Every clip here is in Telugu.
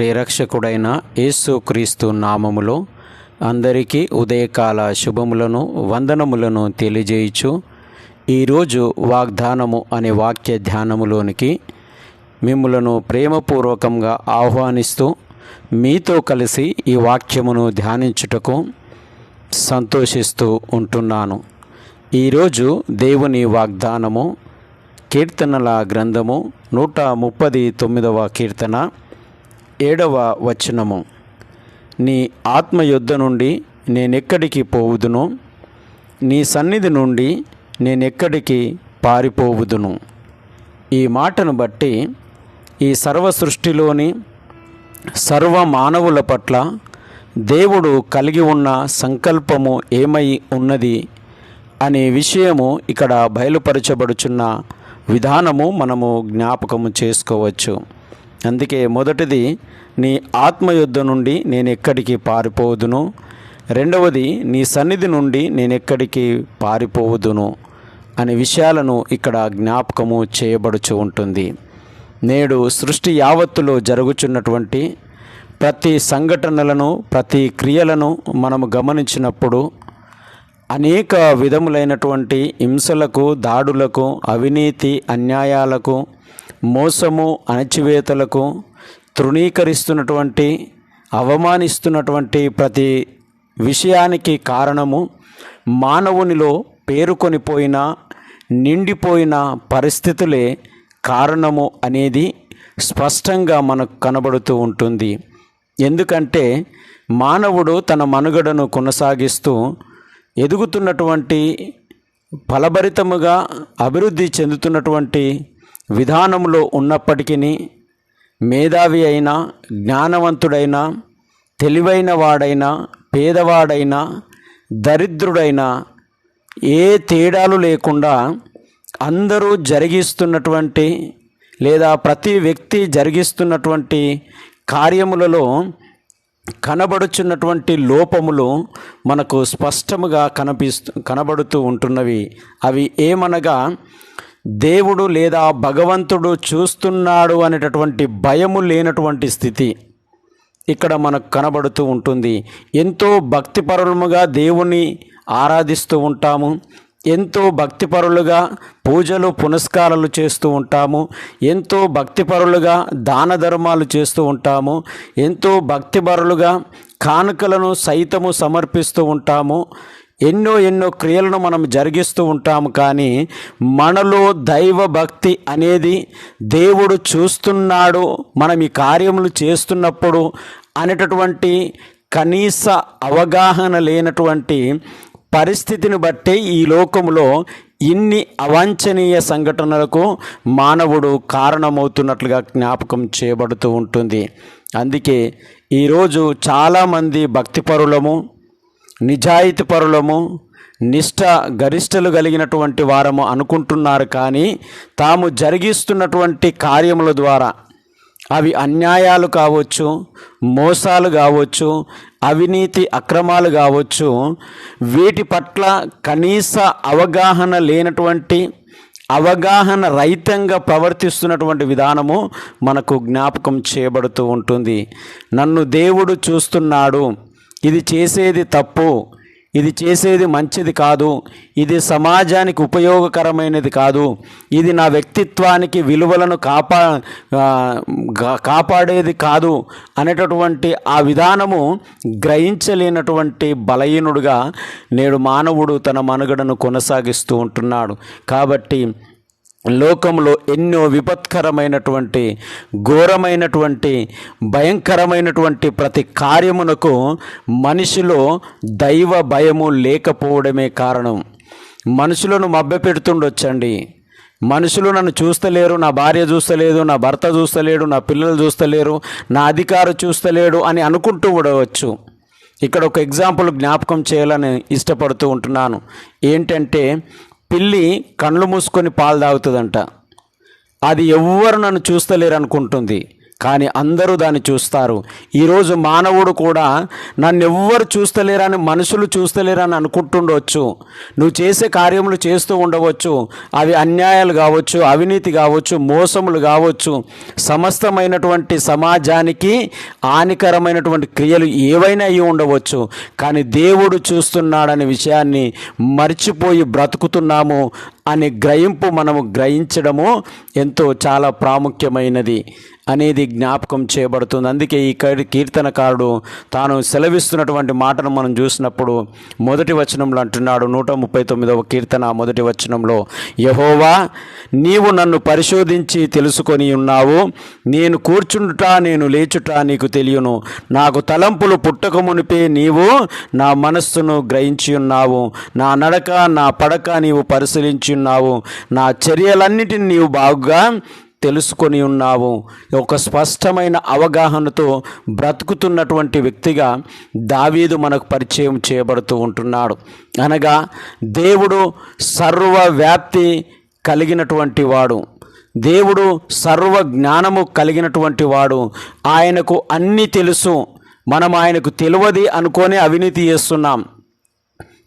ప్రేరక్షకుడైన యేసుక్రీస్తు నామములో అందరికీ ఉదయకాల శుభములను వందనములను తెలియజేయచ్చు ఈరోజు వాగ్దానము అనే వాక్య ధ్యానములోనికి మిమ్మలను ప్రేమపూర్వకంగా ఆహ్వానిస్తూ మీతో కలిసి ఈ వాక్యమును ధ్యానించుటకు సంతోషిస్తూ ఉంటున్నాను. ఈరోజు దేవుని వాగ్దానము కీర్తనల గ్రంథము నూట ముప్పది తొమ్మిదవ కీర్తన. ఏడవ వచనము. నీ ఆత్మ యుద్ధ నుండి నేనెక్కడికి పోవుదును? నీ సన్నిధి నుండి నేనెక్కడికి పారిపోవుదును? ఈ మాటను బట్టి ఈ సర్వ సృష్టిలోని సర్వ మానవుల పట్ల దేవుడు కలిగి ఉన్న సంకల్పము ఏమై ఉన్నది అనే విషయము ఇక్కడ బయలుపరచబడుచున్న విధానము మనము జ్ఞాపకము చేసుకోవచ్చు. అందుకే మొదటిది నీ ఆత్మయుద్ధ నుండి నేను ఎక్కడికి పారిపోదును రెండవది నీ సన్నిధి నుండి నేను ఎక్కడికి పారిపోవుదును? అనే విషయాలను ఇక్కడ జ్ఞాపకము చేయబడుచు ఉంటుంది. నేడు సృష్టి యావత్తులో జరుగుచున్నటువంటి ప్రతి సంఘటనలను ప్రతి క్రియలను మనము గమనించినప్పుడు అనేక విధములైనటువంటి హింసలకు దాడులకు అవినీతి అన్యాయాలకు మోసము అణచివేతలకు తృణీకరిస్తున్నటువంటి అవమానిస్తున్నటువంటి ప్రతి విషయానికి కారణము మానవునిలో పేరుకొనిపోయిన నిండిపోయిన పరిస్థితులే కారణము అనేది స్పష్టంగా మనకు కనబడుతూ ఉంటుంది. ఎందుకంటే మానవుడు తన మనుగడను కొనసాగిస్తూ ఎదుగుతున్నటువంటి ఫలభరితముగా అభివృద్ధి చెందుతున్నటువంటి విధానంలో ఉన్నప్పటికీ మేధావి అయినా జ్ఞానవంతుడైనా తెలివైన వాడైనా పేదవాడైనా దరిద్రుడైనా ఏ తేడాలు లేకుండా అందరూ జరిగిస్తున్నటువంటి లేదా ప్రతి వ్యక్తి జరిగిస్తున్నటువంటి కార్యములలో కనబడుచున్నటువంటి లోపములు మనకు స్పష్టముగా కనిపిస్తూ కనబడుతూ ఉంటున్నవి. అవి ఏమనగా దేవుడు లేదా భగవంతుడు చూస్తున్నాడు అనేటటువంటి భయము లేనటువంటి స్థితి ఇక్కడ మనకు కనబడుతూ ఉంటుంది. ఎంతో భక్తిపరులముగా దేవుని ఆరాధిస్తూ ఉంటాము. ఎంతో భక్తిపరులుగా పూజలు పునస్కారాలు చేస్తూ ఉంటాము. ఎంతో భక్తిపరులుగా దాన ధర్మాలు చేస్తూ ఉంటాము. ఎంతో భక్తిపరులుగా కానుకలను సైతము సమర్పిస్తూ ఉంటాము. ఎన్నో ఎన్నో క్రియలను మనం జరిగిస్తూ ఉంటాము కానీ మనలో దైవ భక్తి అనేది దేవుడు చూస్తున్నాడు మనం ఈ కార్యములు చేస్తున్నప్పుడు అనేటటువంటి కనీస అవగాహన లేనటువంటి పరిస్థితిని బట్టే ఈ లోకంలో ఇన్ని అవాంఛనీయ సంఘటనలకు మానవుడు కారణమవుతున్నట్లుగా జ్ఞాపకం చేయబడుతూ ఉంటుంది. అందుకే ఈరోజు చాలామంది భక్తిపరులము నిజాయితీ పరులము నిష్ఠ గరిష్టలు కలిగినటువంటి వారము అనుకుంటున్నారు కానీ తాము జరిగిస్తున్నటువంటి కార్యముల ద్వారా అవి అన్యాయాలు కావచ్చు మోసాలు కావచ్చు అవినీతి అక్రమాలు కావచ్చు వీటి పట్ల కనీస అవగాహన లేనటువంటి అవగాహన రహితంగా ప్రవర్తిస్తున్నటువంటి విధానము మనకు జ్ఞాపకం చేయబడుతూ ఉంటుంది. నన్ను దేవుడు చూస్తున్నాడు. ఇది చేసేది తప్పు ఇది చేసేది మంచిది కాదు ఇది సమాజానికి ఉపయోగకరమైనది కాదు ఇది నా వ్యక్తిత్వానికి విలువలను కాపా కాపాడేది కాదు అనేటటువంటి ఆ విధానము గ్రహించలేనటువంటి బలహీనుడుగా నేడు మానవుడు తన మనుగడను కొనసాగిస్తూ ఉంటున్నాడు. కాబట్టి లోకంలో ఎన్నో విపత్కరమైనటువంటి ఘోరమైనటువంటి భయంకరమైనటువంటి ప్రతి కార్యమునకు మనిషిలో దైవ భయము లేకపోవడమే కారణం. మనుషులను మభ్యపెడుతుండొచ్చండి. మనుషులు నన్ను చూస్తలేరు నా భార్య చూస్తలేదు నా భర్త చూస్తలేడు నా పిల్లలు చూస్తలేరు నా అధికారు చూస్తలేడు అని అనుకుంటూ ఉండవచ్చు. ఇక్కడ ఒక ఎగ్జాంపుల్ జ్ఞాపకం చేయాలని ఇష్టపడుతూ ఉంటున్నాను. ఏంటంటే పిల్లి కళ్ళు మూసుకొని పాలు తాగుతుందంట. అది ఎవ్వరు నన్ను చూస్తలేరు అనుకుంటుంది కానీ అందరూ దాన్ని చూస్తారు. ఈరోజు మానవుడు కూడా నన్ను ఎవ్వరు చూస్తలేరని మనుషులు చూస్తలేరని అనుకుంటుండవచ్చు నువ్వు చేసే కార్యములు చేస్తూ ఉండవచ్చు. అవి అన్యాయాలు కావచ్చు అవినీతి కావచ్చు మోసములు కావచ్చు. సమస్తమైనటువంటి సమాజానికి హానికరమైనటువంటి క్రియలు ఏవైనా అయి ఉండవచ్చు. కానీ దేవుడు చూస్తున్నాడనే విషయాన్ని మర్చిపోయి బ్రతుకుతున్నాము. అనే గ్రహింపు మనము గ్రహించడము ఎంతో చాలా ప్రాముఖ్యమైనది అనేది జ్ఞాపకం చేయబడుతుంది. అందుకే ఈ కీర్తనకారుడు తాను సెలవిస్తున్నటువంటి మాటను మనం చూసినప్పుడు మొదటి వచనంలో అంటున్నాడు నూట ముప్పై తొమ్మిదవ కీర్తన మొదటి వచనంలో యహోవా నీవు నన్ను పరిశోధించి తెలుసుకొని ఉన్నావు. నేను కూర్చుండుట నేను లేచుట నీకు తెలియను. నాకు తలంపులు పుట్టకమునిపే నీవు నా మనస్సును గ్రహించి ఉన్నావు. నా నడక నా పడక నీవు పరిశీలించి ఉన్నావు. నా చర్యలన్నిటిని నీవు బాగుగా తెలుసుకొని ఉన్నావు. ఒక స్పష్టమైన అవగాహనతో బ్రతుకుతున్నటువంటి వ్యక్తిగా దావీదు మనకు పరిచయం చేయబడుతూ ఉంటున్నాడు. అనగా దేవుడు సర్వవ్యాప్తి కలిగినటువంటి వాడు. దేవుడు సర్వ జ్ఞానము కలిగినటువంటి వాడు. ఆయనకు అన్నీ తెలుసు. మనం ఆయనకు తెలియది అనుకొని అవినీతి చేస్తున్నాం.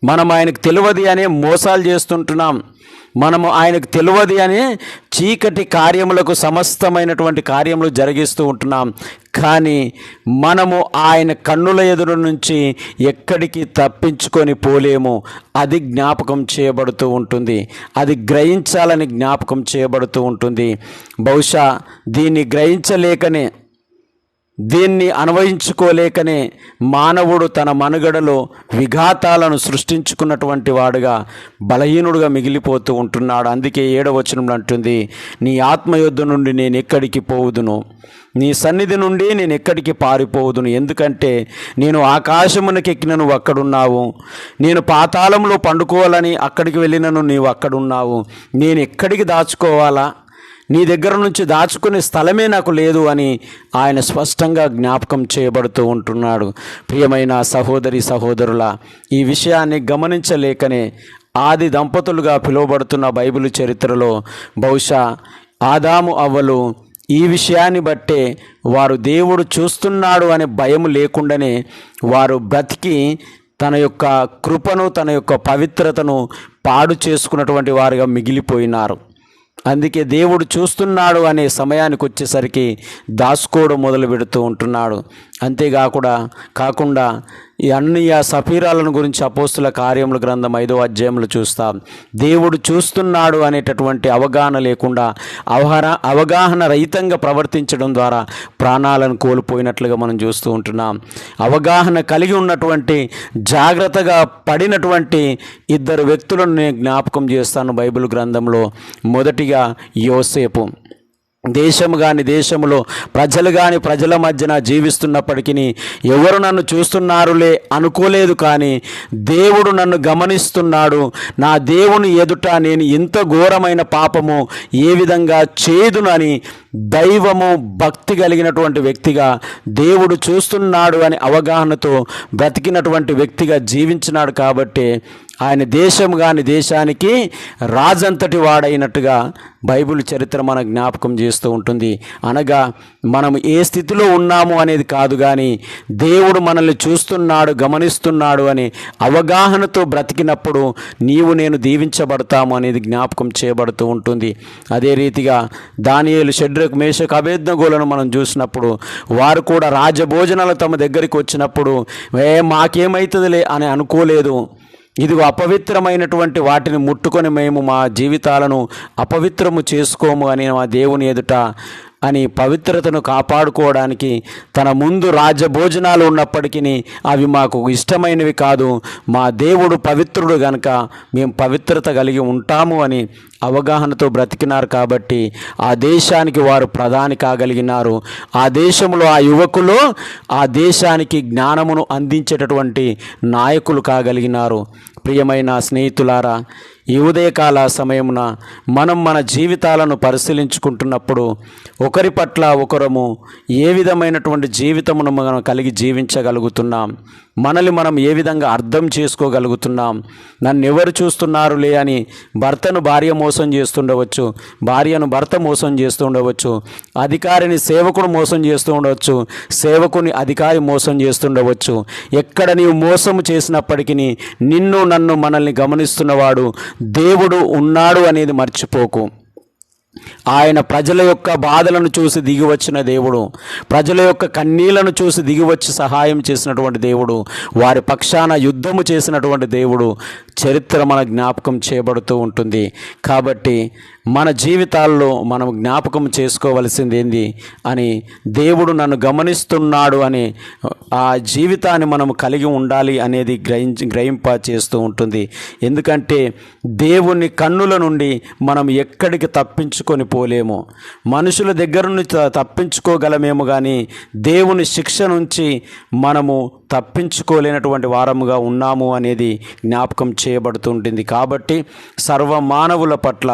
మనం ఆయనకు తెలియదు అనే మోసాలు చేస్తుంటున్నాం. మనము ఆయనకు తెలియదు అని చీకటి కార్యములకు సమస్తమైనటువంటి కార్యములు జరిగిస్తూ ఉంటున్నాం. కానీ మనము ఆయన కన్నుల ఎదురు నుంచి ఎక్కడికి తప్పించుకొని పోలేము. అది జ్ఞాపకం చేయబడుతూ ఉంటుంది. అది గ్రహించాలని జ్ఞాపకం చేయబడుతూ ఉంటుంది. బహుశా దీన్ని గ్రహించలేకనే దీన్ని అన్వయించుకోలేకనే మానవుడు తన మనుగడలో విఘాతాలను సృష్టించుకున్నటువంటి వాడుగా బలహీనుడుగా మిగిలిపోతూ ఉంటున్నాడు. అందుకే ఏడవచనంలో అంటుంది నీ ఆత్మయుద్ధ నుండి నేను ఎక్కడికి పోవుదును? నీ సన్నిధి నుండి నేను ఎక్కడికి పారిపోవుదును? ఎందుకంటే నేను ఆకాశమునకెక్కిన నువ్వు అక్కడున్నావు. నేను పాతాళంలో పండుకోవాలని అక్కడికి వెళ్ళినను నీవు అక్కడున్నావు. నేను ఎక్కడికి దాచుకోవాలా? నీ దగ్గర నుంచి దాచుకునే స్థలమే నాకు లేదు అని ఆయన స్పష్టంగా జ్ఞాపకం చేయబడుతూ ఉంటున్నాడు. ప్రియమైన సహోదరి సహోదరుల ఈ విషయాన్ని గమనించలేకనే ఆది దంపతులుగా పిలువబడుతున్న బైబిల్ చరిత్రలో బహుశా ఆదాము అవ్వలు ఈ విషయాన్ని బట్టే వారు దేవుడు చూస్తున్నాడు అనే భయం లేకుండానే వారు బ్రతికి తన యొక్క కృపను తన యొక్క పవిత్రతను పాడు చేసుకున్నటువంటి వారుగా మిగిలిపోయినారు. అందుకే దేవుడు చూస్తున్నాడు అనే సమయానికి వచ్చేసరికి దాచుకోవడం మొదలు పెడుతూ ఉంటున్నాడు. అంతేకాకుండా కాకుండా ఈ అన్నయ్య సఫీరాలను గురించి అపోస్తుల కార్యముల గ్రంథం ఐదో అధ్యాయంలో చూస్తాం. దేవుడు చూస్తున్నాడు అనేటటువంటి అవగాహన లేకుండా అవగాహన అవగాహన రహితంగా ప్రవర్తించడం ద్వారా ప్రాణాలను కోల్పోయినట్లుగా మనం చూస్తూ ఉంటున్నాం. అవగాహన కలిగి ఉన్నటువంటి జాగ్రత్తగా పడినటువంటి ఇద్దరు వ్యక్తులను నేను జ్ఞాపకం చేస్తాను బైబిల్ గ్రంథంలో. మొదటిగా యోసేపు. దేశము కాని దేశములో ప్రజలు కాని ప్రజల మధ్యన జీవిస్తున్నప్పటికీ ఎవరు నన్ను చూస్తున్నారులే అనుకోలేదు కానీ దేవుడు నన్ను గమనిస్తున్నాడు. నా దేవుని ఎదుట నేను ఇంత ఘోరమైన పాపము ఏ విధంగా చేదునని దైవము భక్తి కలిగినటువంటి వ్యక్తిగా దేవుడు చూస్తున్నాడు అనే అవగాహనతో బ్రతికినటువంటి వ్యక్తిగా జీవించినాడు కాబట్టి ఆయన దేశం కాని దేశానికి రాజంతటి వాడైనట్టుగా బైబిల్ చరిత్ర మన జ్ఞాపకం చేస్తూ ఉంటుంది. అనగా మనం ఏ స్థితిలో ఉన్నాము అనేది కాదు కానీ దేవుడు మనల్ని చూస్తున్నాడు గమనిస్తున్నాడు అని అవగాహనతో బ్రతికినప్పుడు నీవు నేను దీవించబడతాము అనేది జ్ఞాపకం చేయబడుతూ ఉంటుంది. అదే రీతిగా దానియేలు షడ్రకు మేషకు అభేజ్ఞగోలను మనం చూసినప్పుడు వారు కూడా రాజభోజనాలు తమ దగ్గరికి వచ్చినప్పుడు ఏ మాకేమవుతుందిలే అని అనుకోలేదు. ఇదిగో అపవిత్రమైనటువంటి వాటిని ముట్టుకొని మేము మా జీవితాలను అపవిత్రము చేసుకోము అని మా దేవుని ఎదుట అని పవిత్రతను కాపాడుకోవడానికి తన ముందు రాజభోజనాలు ఉన్నప్పటికీ అవి మాకు ఇష్టమైనవి కాదు. మా దేవుడు పవిత్రుడు గనుక మేము పవిత్రత కలిగి ఉంటాము అని అవగాహనతో బ్రతికినారు కాబట్టి ఆ దేశానికి వారు ప్రధాని కాగలిగినారు. ఆ దేశంలో ఆ యువకులు ఆ దేశానికి జ్ఞానమును అందించేటటువంటి నాయకులు కాగలిగినారు. ప్రియమైన స్నేహితులారా ఈ ఉదయకాల సమయమున మనం మన జీవితాలను పరిశీలించుకుంటున్నప్పుడు ఒకరి పట్ల ఒకరము ఏ విధమైనటువంటి జీవితమును మనం కలిగి జీవించగలుగుతున్నాం? మనల్ని మనం ఏ విధంగా అర్థం చేసుకోగలుగుతున్నాం? నన్ను ఎవరు చూస్తున్నారులే అని భర్తను భార్య మోసం చేస్తుండవచ్చు భార్యను భర్త మోసం చేస్తూ ఉండవచ్చు అధికారిని సేవకుడు మోసం చేస్తూ ఉండవచ్చు సేవకుని అధికారి మోసం చేస్తుండవచ్చు. ఎక్కడ నీవు మోసం చేసినప్పటికీ నిన్ను నన్ను మనల్ని గమనిస్తున్నవాడు దేవుడు ఉన్నాడు అనేది మర్చిపోకు. ఆయన ప్రజల యొక్క బాధలను చూసి దిగివచ్చిన దేవుడు ప్రజల యొక్క కన్నీళ్ళను చూసి దిగివచ్చి సహాయం చేసినటువంటి దేవుడు వారి పక్షాన యుద్ధము చేసినటువంటి దేవుడు చరిత్ర మన జ్ఞాపకం చేయబడుతూ ఉంటుంది. కాబట్టి మన జీవితాల్లో మనం జ్ఞాపకం చేసుకోవలసింది ఏంది అని దేవుడు నన్ను గమనిస్తున్నాడు అని ఆ జీవితాన్ని మనం కలిగి ఉండాలి అనేది గ్రహించి గ్రహింప చేస్తూ ఉంటుంది. ఎందుకంటే దేవుని కన్నుల నుండి మనం ఎక్కడికి తప్పించుకొని పోలేము. మనుషుల దగ్గర నుంచి తప్పించుకోగలమేమో కానీ దేవుని శిక్ష నుంచి మనము తప్పించుకోలేనటువంటి వారముగా ఉన్నాము అనేది జ్ఞాపకం చేయబడుతుంటుంది. కాబట్టి సర్వ మానవుల పట్ల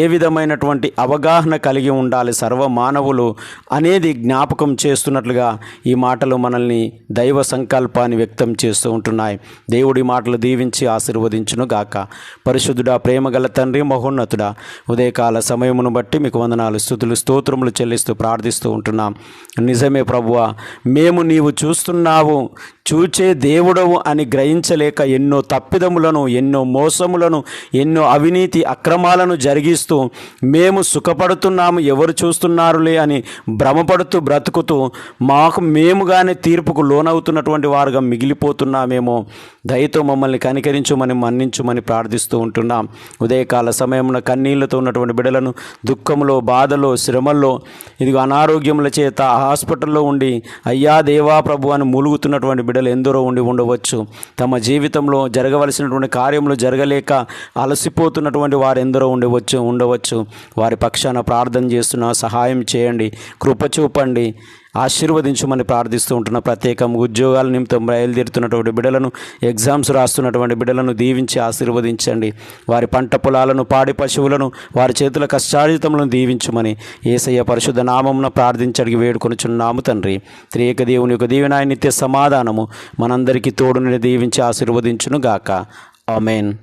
ఏ విధమైనటువంటి అవగాహన కలిగి ఉండాలి సర్వ మానవులు అనేది జ్ఞాపకం చేస్తున్నట్లుగా ఈ మాటలు మనల్ని దైవ సంకల్పాన్ని వ్యక్తం చేస్తూ ఉంటున్నాయి. దేవుడి మాటలు దీవించి ఆశీర్వదించును గాక పరిశుద్ధుడా ప్రేమగల తండ్రి మహోన్నతుడా ఉదయకాల సమయమును బట్టి మీకు వందనాలు స్థుతులు స్తోత్రములు చెల్లిస్తూ ప్రార్థిస్తూ ఉంటున్నాం. నిజమే ప్రభువ మేము నీవు చూస్తున్నావు. చూచే దేవుడవు అని గ్రహించలేక ఎన్నో తప్పిదములను ఎన్నో మోసములను ఎన్నో అవినీతి అక్రమాలను జరిగిస్తూ మేము సుఖపడుతున్నాము ఎవరు చూస్తున్నారులే అని భ్రమపడుతూ బ్రతుకుతూ మాకు మేముగానే తీర్పుకు లోనవుతున్నటువంటి వారుగా మిగిలిపోతున్నామేమో. దయతో మమ్మల్ని కనికరించుమని మన్నించుమని ప్రార్థిస్తూ ఉంటున్నాం. ఉదయకాల సమయంలో కన్నీళ్ళతో ఉన్నటువంటి బిడలను దుఃఖంలో బాధలో శ్రమల్లో ఇదిగో అనారోగ్యముల చేత హాస్పిటల్లో ఉండి అయ్యా దేవా ప్రభు అని మూలుగుతున్నటువంటి బిడ్డలు ఎందరో ఉండి ఉండవచ్చు. తమ జీవితంలో జరగవలసినటువంటి కార్యములు జరగలేక అలసిపోతున్నటువంటి వారు ఎందరో ఉండవచ్చు ఉండవచ్చు. వారి పక్షాన ప్రార్థన చేస్తున్న సహాయం చేయండి కృప చూపండి. ఆశీర్వదించమని ప్రార్థిస్తూ ఉంటున్న ప్రత్యేకం ఉద్యోగాల నిమిత్తం బయలుదేరుతున్నటువంటి బిడ్డలను ఎగ్జామ్స్ రాస్తున్నటువంటి బిడ్డలను దీవించి ఆశీర్వదించండి. వారి పంట పొలాలను పాడి పశువులను వారి చేతుల కష్టార్జితములను దీవించమని ఏసయ్య పరిశుద్ధ నామమున ప్రార్థించడికి వేడుకొనుచున్నాము తండ్రి. త్రియక దేవుని యొక్క దీవెనాయ నిత్య సమాధానము మనందరికీ తోడుని దీవించి ఆశీర్వదించును గాక ఆమెన్.